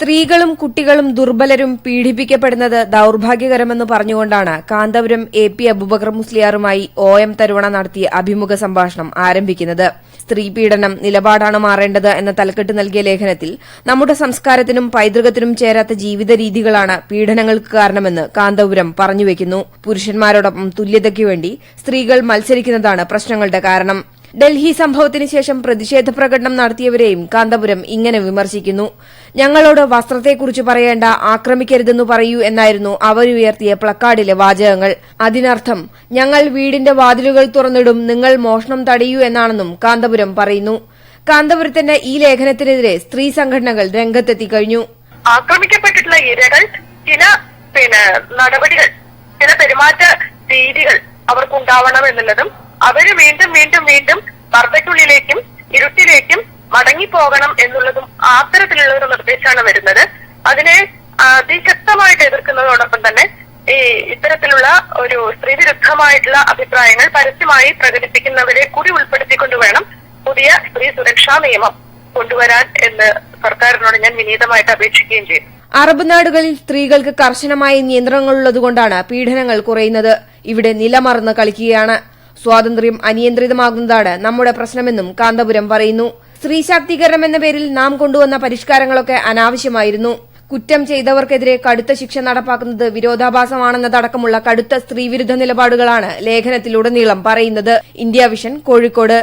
സ്ത്രീകളും കുട്ടികളും ദുർബലരും പീഡിപ്പിക്കപ്പെടുന്നത് ദൌർഭാഗ്യകരമെന്ന് പറഞ്ഞുകൊണ്ടാണ് കാന്തപുരം എ പി അബുബക്കർ മുസ്ലിയാറുമായി ഒ എം തരുവണ നടത്തിയ അഭിമുഖ സംഭാഷണം ആരംഭിക്കുന്നത്. സ്ത്രീ പീഡനം നിലപാടാണ് മാറേണ്ടത് എന്ന തലക്കെട്ട് നൽകിയ ലേഖനത്തിൽ നമ്മുടെ സംസ്കാരത്തിനും പൈതൃകത്തിനും ചേരാത്ത ജീവിത രീതികളാണ് പീഡനങ്ങൾക്ക് കാരണമെന്ന് കാന്തപുരം പറഞ്ഞുവെക്കുന്നു പുരുഷന്മാരോടൊപ്പം തുല്യതയ്ക്കു വേണ്ടി സ്ത്രീകൾ മത്സരിക്കുന്നതാണ് പ്രശ്നങ്ങളുടെ കാരണം. ഡൽഹി സംഭവത്തിന് ശേഷം പ്രതിഷേധ പ്രകടനം നടത്തിയവരെയും കാന്തപുരം ഇങ്ങനെ വിമർശിക്കുന്നു. ഞങ്ങളോട് വസ്ത്രത്തെക്കുറിച്ച് പറയേണ്ട ആക്രമിക്കരുതെന്നു പറയൂ എന്നായിരുന്നു അവരുയർത്തിയ പ്ലക്കാർഡിലെ വാചകങ്ങൾ. അതിനർത്ഥം ഞങ്ങൾ വീടിന്റെ വാതിലുകൾ തുറന്നിടും നിങ്ങൾ മോഷണം തടയൂ എന്നാണെന്നും കാന്തപുരം പറയുന്നു. കാന്തപുരത്തിന്റെ ഈ ലേഖനത്തിനെതിരെ സ്ത്രീ സംഘടനകൾ രംഗത്തെത്തി കഴിഞ്ഞു. ആക്രമിക്കപ്പെട്ടിട്ടുള്ള ഇരകൾ ചില പിന്നെ നടപടികൾ ചില പെരുമാറ്റ രീതികൾ അവർക്കുണ്ടാവണം എന്നുള്ളതും അവർ വീണ്ടും വീണ്ടും വീണ്ടും പർദ്ദയ്ക്കുള്ളിലേക്കും ഇരുട്ടിലേക്കും മടങ്ങിപ്പോകണം എന്നുള്ളതും അത്തരത്തിലുള്ള ഒരു നിർദ്ദേശമാണ് വരുന്നത്. അതിനെ അതിശക്തമായിട്ട് എതിർക്കുന്നതോടൊപ്പം തന്നെ ഈ ഇത്തരത്തിലുള്ള ഒരു സ്ത്രീവിരുദ്ധമായിട്ടുള്ള അഭിപ്രായങ്ങൾ പരസ്യമായി പ്രകടിപ്പിക്കുന്നവരെ കൂടി ഉൾപ്പെടുത്തിക്കൊണ്ട് വേണം പുതിയ സ്ത്രീ സുരക്ഷാ നിയമം കൊണ്ടുവരാൻ എന്ന് സർക്കാരിനോട് ഞാൻ വിനീതമായിട്ട് അപേക്ഷിക്കുകയും ചെയ്യും അറബ് നാടുകളിൽ സ്ത്രീകൾക്ക് കർശനമായ നിയന്ത്രണങ്ങളുള്ളതുകൊണ്ടാണ് പീഡനങ്ങൾ കുറയുന്നത്. ഇവിടെ നിലമറന്ന് കളിക്കുകയാണ്. സ്വാതന്ത്ര്യം അനിയന്ത്രിതമാകുന്നതാണ് നമ്മുടെ പ്രശ്നമെന്നും കാന്തപുരം പറയുന്നു. സ്ത്രീ ശാക്തീകരണം എന്ന പേരിൽ നാം കൊണ്ടുവന്ന പരിഷ്കാരങ്ങളൊക്കെ അനാവശ്യമായിരുന്നു. കുറ്റം ചെയ്തവർക്കെതിരെ കടുത്ത ശിക്ഷ നടപ്പാക്കുന്നത് വിരോധാഭാസമാണെന്നതടക്കമുള്ള കടുത്ത സ്ത്രീവിരുദ്ധ നിലപാടുകളാണ് ലേഖനത്തിലുടനീളം പറയുന്നത്. India vision Kozhikode.